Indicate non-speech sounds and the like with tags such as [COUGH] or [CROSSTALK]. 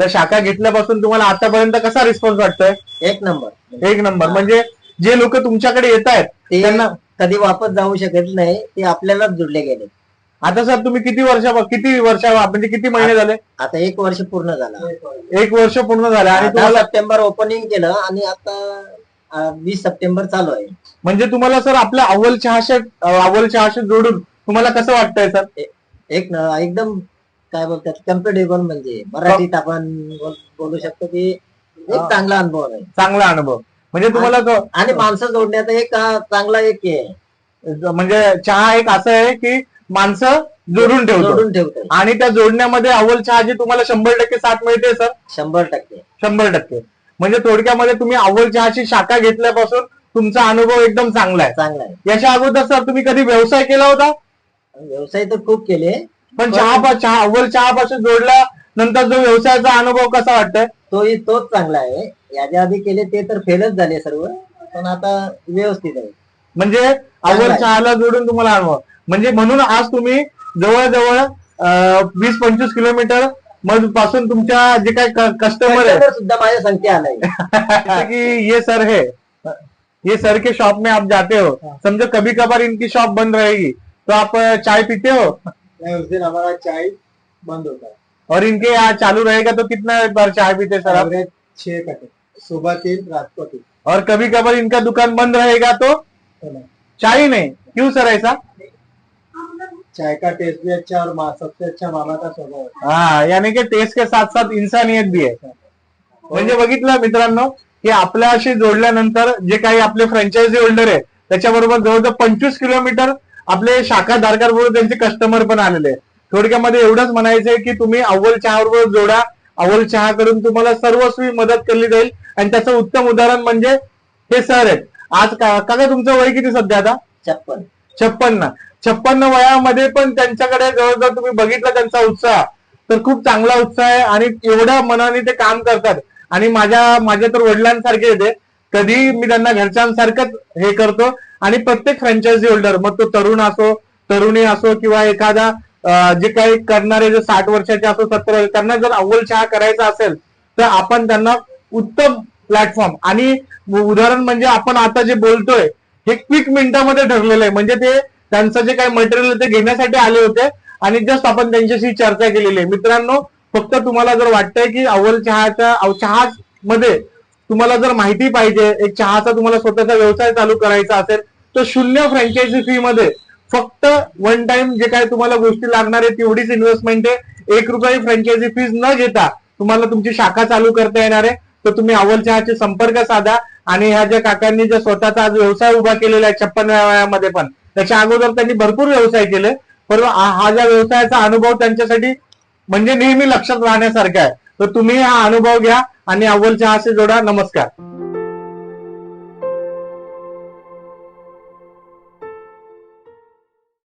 तर शाखा घेतल्यापासून तुम्हाला आतापर्यंत कसा रिस्पॉन्स वाटतोय? एक नंबर. एक नंबर. म्हणजे जे लोक तुमच्याकडे येत आहेत ते त्यांना कधी वापस जाऊ शकत नाही ते आपल्यालाच जुडले गेले. आता सर तुम्ही किती वर्ष किती वर्ष म्हणजे किती महिने झाले? आता एक वर्ष पूर्ण झाला. एक वर्ष पूर्ण झाले आणि दहा तुम्हाला सप्टेंबर ओपनिंग केलं आणि आता वीस सप्टेंबर चालू आहे. म्हणजे तुम्हाला सर आपल्या अव्वल चहाशे अव्वल चहाशे जोडून तुम्हाला कसं वाटतंय सर? एक एकदम काय बोलतात कम्फर्टेबल म्हणजे. मराठीत आपण बोल- बोलू शकतो की एक हा. चांगला अनुभव आहे. चांगला अनुभव. म्हणजे तुम्हाला आणि माणसं जोडण्याचा एक हा चांगला एक हे आहे. म्हणजे चहा एक असं आहे की माणसं जोडून ठेवतो. जोडून ठेवतो. आणि त्या जोडण्यामध्ये अव्वल चहाची तुम्हाला शंभर टक्के साथ मिळते सर? शंभर टक्के. शंभर टक्के. म्हणजे थोडक्यामध्ये तुम्ही अव्वल चहाची शाखा घेतल्यापासून तुमचा अनुभव एकदम चांगला आहे. चांगला आहे. याच्या अगोदर सर तुम्ही कधी व्यवसाय केला होता? व्यवसाय तर खूप केले. पण चहा चहा अव्वल चहापासून जोडल्या नंतर जो व्यवसायाचा अनुभव कसा वाटतोय? तोही तोच चांगला आहे. याच्या आधी केले ते तर फेलच झाले सर्व पण आता व्यवस्थित आहे. म्हणजे अव्वल. चहाला जोडून तुम्हाला अनुभव. म्हणजे म्हणून आज तुम्ही जवळजवळ वीस पंचवीस किलोमीटर मधपासून तुमच्या जे काही कस्टमर आहे सुद्धा माझ्या संख्या आलाय. [LAUGHS] कि ये सर है. ये सर के शॉप में आप जाते हो. समझो कभी कभार इनकी शॉप बंद रहेगी. तो आप चाय पीते हो? उस दिन हमारा चाय बंद होता है। और इनके यहाँ चालू रहेगा तो कितना बार चाय पीते सर आप? छह कटे सुबह तीन रात को तीन और कभी कभार इनका दुकान बंद रहेगा तो? चाय नहीं? क्यों सर ऐसा? चाय का टेस्ट भी अच्छा और मा- सबसे अच्छा मामा का स्वभाव है। हाँ यानी कि टेस्ट के साथ साथ इंसानियत भी आहे म्हणजे बघितलं मित्रांनो की आपल्याशी जोडल्यानंतर जे काही आपले फ्रँचायझी होल्डर आहे त्याच्याबरोबर जवळजवळ पंचवीस किलोमीटर आपले शाखा धारकाबरोबर त्यांचे कस्टमर पण आलेले थोडक्यामध्ये एवढंच म्हणायचंय की तुम्ही अव्वल चहाबरोबर जोडा. अव्वल चहाकडून तुम्हाला सर्वस्वी मदत केली जाईल. आणि त्याचं उत्तम उदाहरण म्हणजे हे सर आहेत. आज का काका तुमचं वय किती सध्या आता? छप्पन. छप्पन्न. छप्पन्न वयामध्ये पण त्यांच्याकडे जवळजवळ तुम्ही बघितलं त्यांचा उत्साह. तर खूप चांगला उत्साह आहे आणि एवढ्या मनाने ते काम करतात. आणि माझ्या माझ्या तर वडिलांसारखे येते कधी मी त्यांना घरच्यांसारखंच हे करतो. आणि प्रत्येक फ्रँचायझी होल्डर मग तो तरुण असो तरुणी असो किंवा एखादा जे काही करणारे जे साठ वर्षाचे असो सत्तर वर्ष त्यांना जर अव्वल चहा करायचा असेल तर आपण त्यांना उत्तम प्लॅटफॉर्म आणि उदाहरण म्हणजे आपण आता जे बोलतोय हे क्विक मिनिटामध्ये ठरलेलं आहे. म्हणजे ते त्यांचं जे काही मटेरियल ते घेण्यासाठी आले होते आणि जस्ट आपण त्यांच्याशी चर्चा केलेली आहे. मित्रांनो फक्त तुम्हाला जर वाटतंय की अव्वल चहाच्या चहा मध्ये तुम्हाला जर माहिती पाहिजे एक चहाचा तुम्हाला स्वतःचा व्यवसाय चालू करायचा असेल तर शून्य फ्रँचायझी फी मध्ये फक्त वन टाइम जे काय तुम्हाला गोष्टी लागणार आहे तेवढीच इन्व्हेस्टमेंट आहे. एक रुपये फ्रँचायझी फीज न घेता तुम्हाला तुमची शाखा चालू करता येणार आहे. तर तुम्ही अव्वल चहाचे संपर्क साधा आणि ह्या ज्या काकांनी जे स्वतःचा आज व्यवसाय उभा केलेला आहे छप्पन वयामध्ये पण त्याच्या अगोदर त्यांनी भरपूर व्यवसाय केले. पण हा ज्या व्यवसायाचा अनुभव त्यांच्यासाठी म्हणजे नेहमी लक्षात राहण्यासारखा आहे. तर तुम्ही हा अनुभव घ्या. आणि अव्वल चहाचे जोडा नमस्कार.